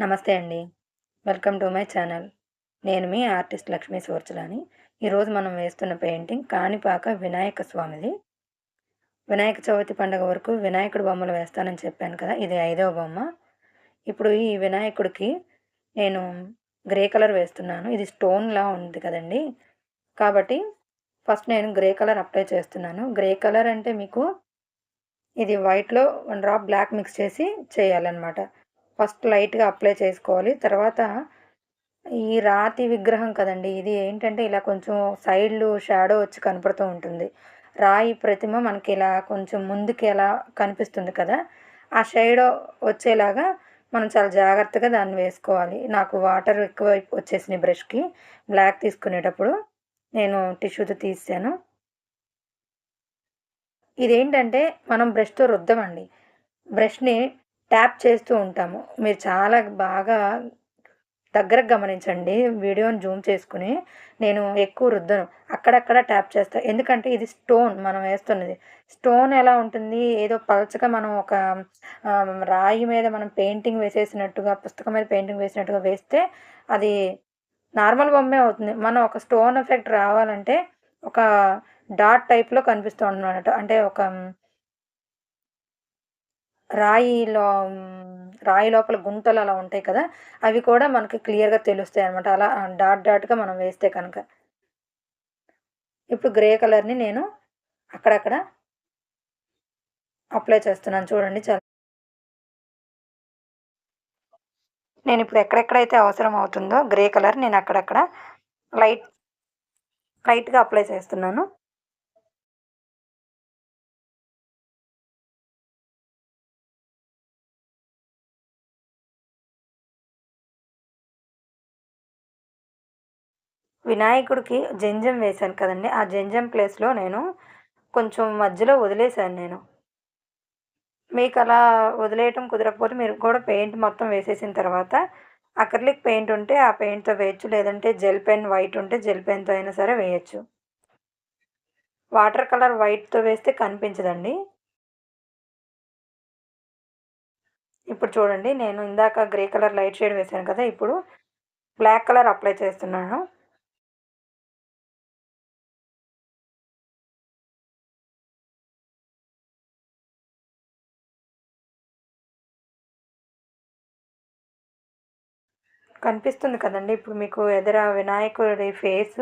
నమస్తే అండి. Welcome to my channel. నేను మీ ఆర్టిస్ట్ లక్ష్మీ సోర్చలాని. ఈరోజు మనం వేస్తున్న పెయింటింగ్ కాణిపాక వినాయక స్వామిది. వినాయక చవితి పండుగ వరకు వినాయకుడు బొమ్మలు వేస్తానని చెప్పాను కదా ఇది ఐదవ బొమ్మ. ఇప్పుడు ఈ వినాయకుడికి నేను గ్రే కలర్ వేస్తున్నాను. ఇది స్టోన్లా ఉంది కదండి. కాబట్టి ఫస్ట్ నేను గ్రే కలర్ అప్లై చేస్తున్నాను. గ్రే కలర్ అంటే మీకు ఇది వైట్లో వన్ డ్రాప్ బ్లాక్ మిక్స్ చేసి చేయాలన్నమాట. ఫస్ట్ లైట్గా అప్లై చేసుకోవాలి. తర్వాత ఈ రాతి విగ్రహం కదండి ఇది ఏంటంటే ఇలా కొంచెం సైడ్లు షాడో వచ్చి కనపడుతూ ఉంటుంది. రాయి ప్రతిమ మనకి ఇలా కొంచెం ముందుకి ఎలా కనిపిస్తుంది కదా ఆ షేడో వచ్చేలాగా మనం చాలా జాగ్రత్తగా దాన్ని వేసుకోవాలి. నాకు వాటర్ ఎక్కువ వచ్చేసింది బ్రష్కి బ్లాక్ తీసుకునేటప్పుడు. నేను టిష్యూతో తీసాను. ఇదేంటంటే మనం బ్రష్తో రుద్దామండి. బ్రష్ని ట్యాప్ చేస్తూ ఉంటాము. మీరు చాలా బాగా దగ్గరకు గమనించండి. వీడియోని జూమ్ చేసుకుని నేను ఎక్కువ రుద్దను. అక్కడక్కడ ట్యాప్ చేస్తాను ఎందుకంటే ఇది స్టోన్ మనం వేస్తున్నది. స్టోన్ ఎలా ఉంటుంది? ఏదో పలచగా మనం ఒక రాయి మీద మనం పెయింటింగ్ వేసేసినట్టుగా పుస్తకం మీద పెయింటింగ్ వేసినట్టుగా వేస్తే అది నార్మల్ బొమ్మే అవుతుంది. మనం ఒక స్టోన్ ఎఫెక్ట్ రావాలంటే ఒక డాట్ టైప్లో కనిపిస్తూ అన్నమాట అంటే ఒక రాయిలో రాయి లోపల గుంటలు అలా ఉంటాయి కదా అవి కూడా మనకి క్లియర్గా తెలుస్తాయి అనమాట అలా డాట్ డాట్గా మనం వేస్తే కనుక. ఇప్పుడు గ్రే కలర్ని నేను అక్కడక్కడ అప్లై చేస్తున్నాను. చూడండి చాలా నేను ఇప్పుడు ఎక్కడెక్కడైతే అవసరం అవుతుందో గ్రే కలర్ నేను అక్కడక్కడ లైట్ లైట్గా అప్లై చేస్తున్నాను. వినాయకుడికి జంజం వేశాను కదండి. ఆ జంజం ప్లేస్లో నేను కొంచెం మధ్యలో వదిలేశాను నేను. మీకు అలా వదిలేయటం కుదరకపోతే మీరు కూడా పెయింట్ మొత్తం వేసేసిన తర్వాత అక్రిలిక్ పెయింట్ ఉంటే ఆ పెయింట్తో వేయచ్చు. లేదంటే జెల్ పెన్ వైట్ ఉంటే జెల్ పెన్తో అయినా సరే వేయచ్చు. వాటర్ కలర్ వైట్తో వేస్తే కనిపించదండి. ఇప్పుడు చూడండి. నేను ఇందాక గ్రే కలర్ లైట్ షేడ్ వేసాను కదా. ఇప్పుడు బ్లాక్ కలర్ అప్లై చేస్తున్నాను. కనిపిస్తుంది కదండి. ఇప్పుడు మీకు ఎదుర వినాయకుడి ఫేస్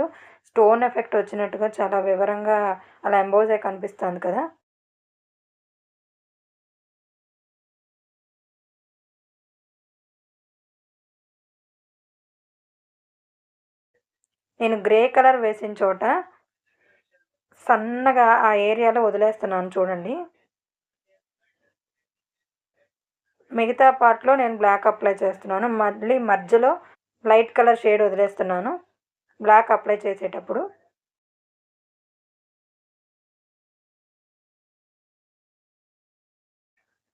స్టోన్ ఎఫెక్ట్ వచ్చినట్టుగా చాలా వివరంగా అలా ఎంబోజ్ అయి కనిపిస్తుంది కదా. నేను గ్రే కలర్ వేసిన చోట సన్నగా ఆ ఏరియాలో వదిలేస్తున్నాను చూడండి. మిగతా పార్ట్లో నేను బ్లాక్ అప్లై చేస్తున్నాను. మళ్ళీ మధ్యలో లైట్ కలర్ షేడ్ వదిలేస్తున్నాను. బ్లాక్ అప్లై చేసేటప్పుడు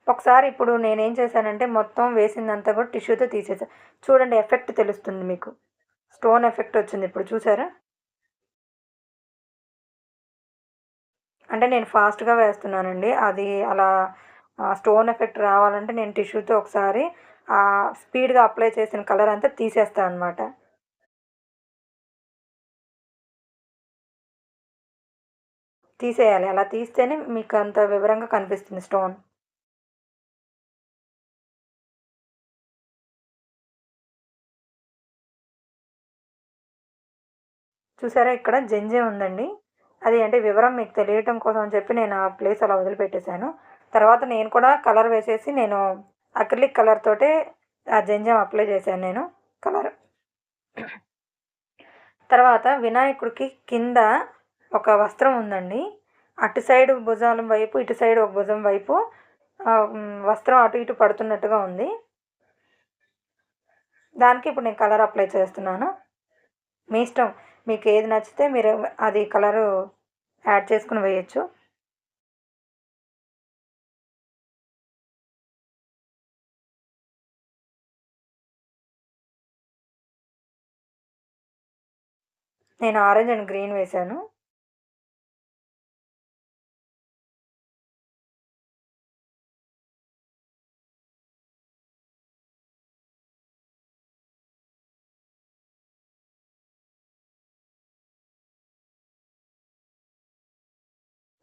ఒకసారి ఇప్పుడు నేనేం చేశానంటే మొత్తం వేసిందంతా కూడా టిష్యూతో తీసేసా. చూడండి ఎఫెక్ట్ తెలుస్తుంది మీకు. స్టోన్ ఎఫెక్ట్ వచ్చింది ఇప్పుడు చూసారా? అంటే నేను ఫాస్ట్గా వేస్తున్నానండి. అది అలా స్టోన్ ఎఫెక్ట్ రావాలంటే నేను టిష్యూతో ఒకసారి స్పీడ్గా అప్లై చేసిన కలర్ అంతా తీసేస్తాను అనమాట తీసేయాలి. అలా తీస్తేనే మీకు అంత వివరంగా కనిపిస్తుంది స్టోన్. చూసారా? ఇక్కడ జంజే ఉందండి. అది అంటే వివరం మీకు తెలియటం కోసం అని చెప్పి నేను ఆ ప్లేస్ అలా వదిలిపెట్టేశాను. తర్వాత నేను కూడా కలర్ వేసేసి నేను అక్రిలిక్ కలర్ తోటే ఆ జంజం అప్లై చేశాను నేను కలర్. తర్వాత వినాయకుడికి కింద ఒక వస్త్రం ఉందండి. అటు సైడ్ భుజాల వైపు ఇటు సైడ్ ఒక భుజం వైపు వస్త్రం అటు ఇటు పడుతున్నట్టుగా ఉంది. దానికి ఇప్పుడు నేను కలర్ అప్లై చేస్తున్నాను. మీ ఇష్టం. మీకు ఏది నచ్చితే మీరు అది కలరు యాడ్ చేసుకుని వేయచ్చు. నేను ఆరెంజ్ అండ్ గ్రీన్ వేశాను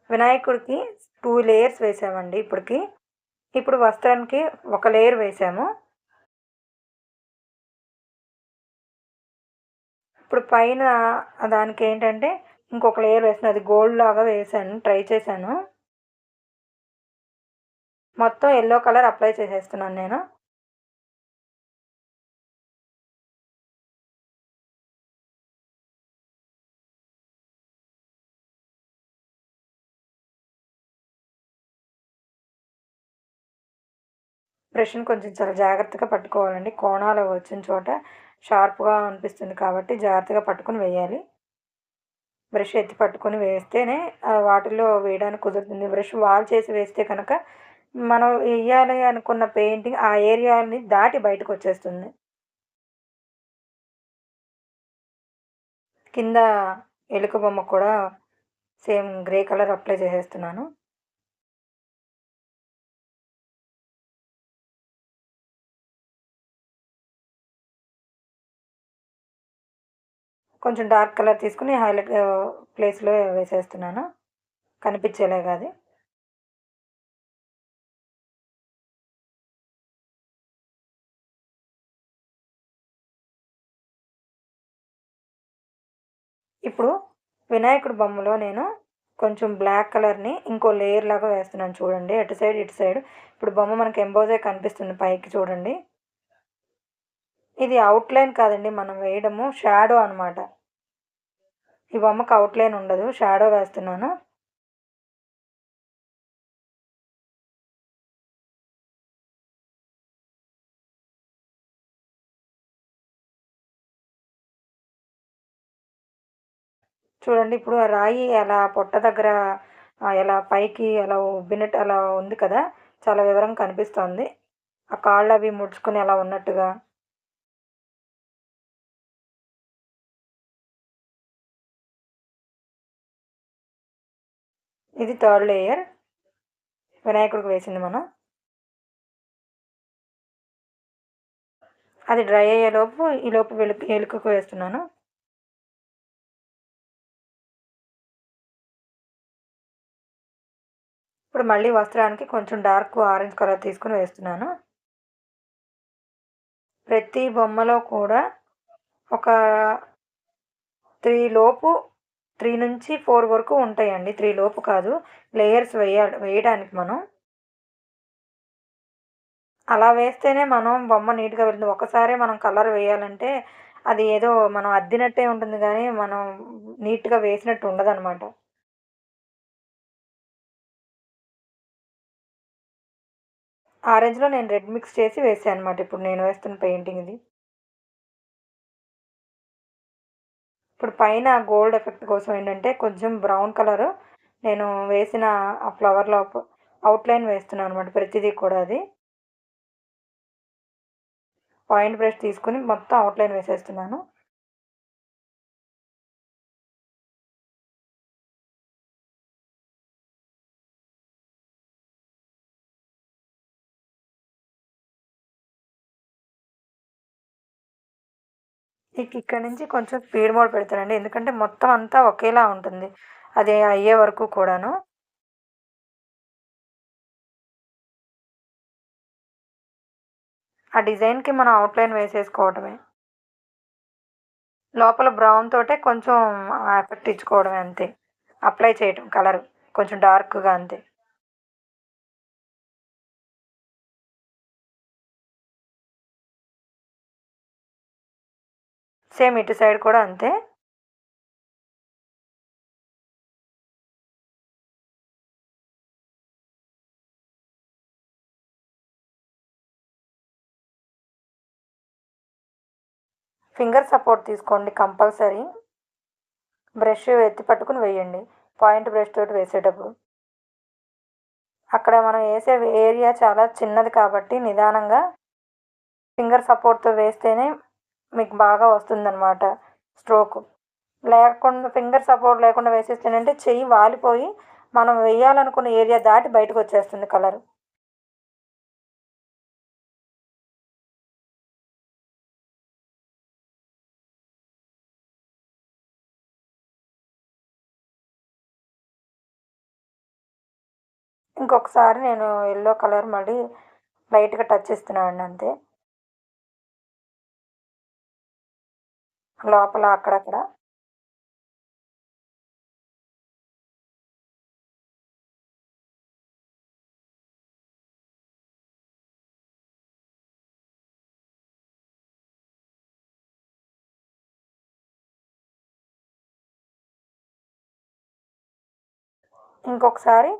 వినాయకుడికి టూ లేయర్స్ వేసామండి ఇప్పటికి. ఇప్పుడు వస్త్రానికి ఒక లేయర్ వేసాము. ఇప్పుడు పైన దానికి ఏంటంటే ఇంకొక లేయర్ వేసాను అది గోల్డ్ లాగా వేసాను ట్రై చేశాను. మొత్తం ఎల్లో కలర్ అప్లై చేసేస్తున్నాను నేను. బ్రష్ని కొంచెం చాలా జాగ్రత్తగా పట్టుకోవాలండి. కోణాలు వచ్చిన చోట షార్ప్గా అనిపిస్తుంది కాబట్టి జాగ్రత్తగా పట్టుకొని వేయాలి. బ్రష్ ఎత్తి పట్టుకొని వేస్తేనే వాటిలో వేయడానికి కుదురుతుంది. బ్రష్ వాల్ చేసి వేస్తే కనుక మనం వేయాలి అనుకున్న పెయింటింగ్ ఆ ఏరియాని దాటి బయటకు వచ్చేస్తుంది. కింద ఎలుక బొమ్మ కూడా సేమ్ గ్రే కలర్ అప్లై చేసేస్తున్నాను. కొంచెం డార్క్ కలర్ తీసుకుని హైలైట్ ప్లేస్లో వేసేస్తున్నాను. కనిపించేలాగా అది. ఇప్పుడు వినాయకుడి బొమ్మలో నేను కొంచెం బ్లాక్ కలర్ని ఇంకో లేయర్ లాగా వేస్తున్నాను చూడండి. అటు సైడ్ ఇటు సైడ్. ఇప్పుడు బొమ్మ మనకి ఎంబోజే కనిపిస్తుంది పైకి చూడండి. ఇది అవుట్లైన్ కాదండి మనం వేయడము షాడో అనమాట ఈ బొమ్మకు అవుట్లైన్ ఉండదు షాడో వేస్తున్నాను. చూడండి ఇప్పుడు ఆ రాయి అలా పొట్ట దగ్గర ఎలా పైకి అలా ఉబ్బినట్టు అలా ఉంది కదా చాలా వివరంగా కనిపిస్తోంది. ఆ కాళ్ళు అవి ముడుచుకుని అలా ఉన్నట్టుగా. ఇది థర్డ్ లేయర్. వినాయకుడికి వేసింది మనం. అది డ్రై అయ్యేలోపు ఈలోపు వెలుకు ఎలుకకు వేస్తున్నాను. ఇప్పుడు మళ్ళీ వస్త్రానికి కొంచెం డార్క్ ఆరెంజ్ కలర్ తీసుకుని వేస్తున్నాను. ప్రతి బొమ్మలో కూడా ఒక త్రీ లోపు త్రీ నుంచి ఫోర్ వరకు ఉంటాయండి. త్రీ లోపు కాదు. లేయర్స్ వేయ వేయడానికి మనం. అలా వేస్తేనే మనం బొమ్మ నీట్గా వెళ్తుంది. ఒకసారి మనం కలర్ వేయాలంటే అది ఏదో మనం అద్దినట్టే ఉంటుంది కానీ మనం నీట్గా వేసినట్టు ఉండదన్నమాట. ఆరెంజ్లో నేను రెడ్ మిక్స్ చేసి వేసాను అనమాట ఇప్పుడు నేను వేస్తున్న పెయింటింగ్ ఇది ఇప్పుడు పైన గోల్డ్ ఎఫెక్ట్ కోసం ఏంటంటే కొంచెం బ్రౌన్ కలర్. నేను వేసిన ఆ ఫ్లవర్లో అవుట్లైన్ వేస్తున్నాను అనమాట ప్రతిదీ కూడా అది. పాయింట్ బ్రష్ తీసుకుని మొత్తం అవుట్లైన్ వేసేస్తున్నాను. ఇక ఇక్కడ నుంచి కొంచెం స్పీడ్ మోడ్ పెడతానండి ఎందుకంటే మొత్తం అంతా ఒకేలా ఉంటుంది. అది అయ్యే వరకు కూడాను. ఆ డిజైన్కి మనం అవుట్లైన్ వేసేసుకోవడమే లోపల బ్రౌన్ తోటే కొంచెం ఎఫెక్ట్ ఇచ్చుకోవడమే అంతే. అప్లై చేయటం కలర్. కొంచెం డార్క్గా అంతే. సేమ్ ఇటు సైడ్ కూడా అంతే. ఫింగర్ సపోర్ట్ తీసుకోండి కంపల్సరీ. బ్రష్ ఎత్తి పట్టుకుని వేయండి. పాయింట్ బ్రష్ తోటి వేసేటప్పుడు. అక్కడ మనం వేసే ఏరియా చాలా చిన్నది కాబట్టి నిదానంగా ఫింగర్ సపోర్ట్తో వేస్తేనే మీకు బాగా వస్తుందన్నమాట స్ట్రోక్. లేకుండా ఫింగర్ సపోర్ట్ లేకుండా వేసేస్తేనంటే చెయ్యి వాలిపోయి మనం వేయాలనుకున్న ఏరియా దాటి బయటకు వచ్చేస్తుంది కలర్. ఇంకొకసారి నేను ఎల్లో కలర్ మళ్ళీ లైట్గా టచ్ ఇస్తున్నాను అంతే. లోపల అక్కడక్కడ. ఇంకొకసారి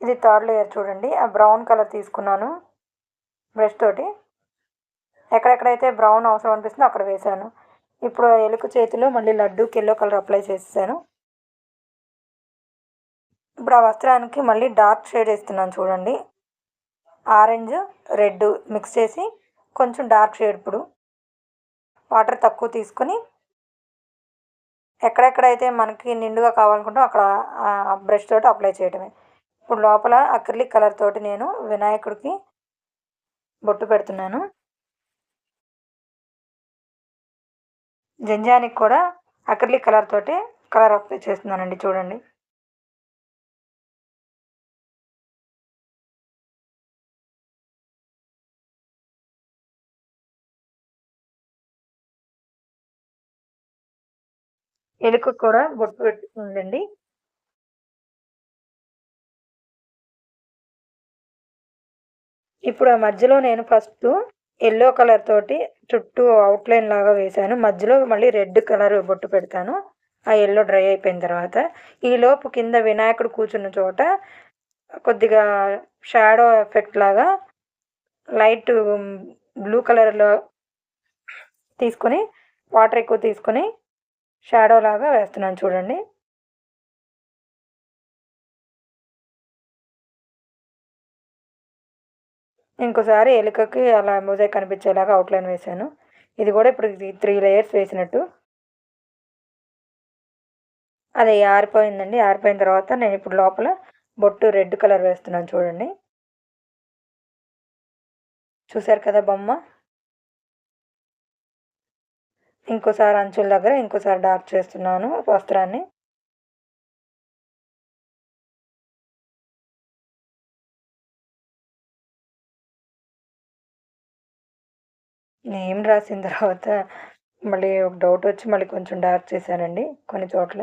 ఇది థర్డ్ లేయర్ చూడండి. ఆ బ్రౌన్ కలర్ తీసుకున్నాను బ్రష్ తోటి. ఎక్కడెక్కడైతే బ్రౌన్ అవసరం అనిపిస్తుందో అక్కడ వేసాను ఇప్పుడు ఎలుక చేతిలో మళ్ళీ లడ్డూకి ఎల్లో కలర్ అప్లై చేసేసాను. ఇప్పుడు ఆ వస్త్రానికి మళ్ళీ డార్క్ షేడ్ వేస్తున్నాను చూడండి. ఆరెంజ్ రెడ్ మిక్స్ చేసి కొంచెం డార్క్ షేడ్ ఇప్పుడు వాటర్ తక్కువ తీసుకొని ఎక్కడెక్కడైతే మనకి నిండుగా కావాలనుకుంటాం అక్కడ బ్రష్ తోటి అప్లై చేయడమే ఇప్పుడు లోపల అక్రిలిక్ కలర్ తోటి నేను వినాయకుడికి బొట్టు పెడుతున్నాను. జంజానికి కూడా అక్రిలిక్ కలర్ తోటి కలర్ అప్లై చేస్తున్నానండి చూడండి. ఎలుక కూడా బొట్టు పెట్టుకుందండి. ఇప్పుడు ఆ మధ్యలో నేను ఫస్ట్ ఎల్లో కలర్ తోటి చుట్టూ అవుట్లైన్ లాగా వేశాను. మధ్యలో మళ్ళీ రెడ్ కలర్ బొట్టు పెడతాను. ఆ ఎల్లో డ్రై అయిపోయిన తర్వాత ఈలోపు కింద వినాయకుడు కూర్చున్న చోట కొద్దిగా షాడో ఎఫెక్ట్ లాగా లైట్ బ్లూ కలర్లో తీసుకొని వాటర్ ఎక్కువ తీసుకొని షాడో లాగా వేస్తున్నాను చూడండి. ఇంకోసారి ఎలుకకి అలా మొజాయిక్ కనిపించేలాగా అవుట్లైన్ వేసాను ఇది కూడా ఇప్పుడు త్రీ లేయర్స్ వేసినట్టు. అది ఆరిపోయిందండి. ఆరిపోయిన తర్వాత నేను ఇప్పుడు లోపల బొట్టు రెడ్ కలర్ వేస్తున్నాను చూడండి. చూసారు కదా బొమ్మ? ఇంకోసారి అంచుల దగ్గర ఇంకోసారి డార్క్ చేస్తున్నాను వస్త్రాన్ని. నేమ్ రాసిన తర్వాత మళ్ళీ ఒక డౌట్ వచ్చి మళ్ళీ కొంచెం డార్క్ చేశానండి కొన్ని చోట్ల.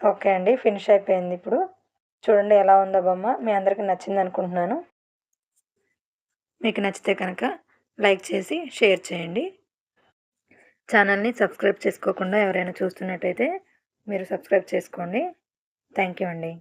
ఓకే అండి ఫినిష్ అయిపోయింది ఇప్పుడు. చూడండి ఎలా ఉందో బొమ్మ మీ అందరికీ నచ్చింది అనుకుంటున్నాను. మీకు నచ్చితే కనుక లైక్ చేసి షేర్ చేయండి. ఛానల్ని సబ్స్క్రైబ్ చేసుకోకుండా ఎవరైనా చూస్తున్నట్టయితే మీరు సబ్స్క్రైబ్ చేసుకోండి. థ్యాంక్ యూ అండి.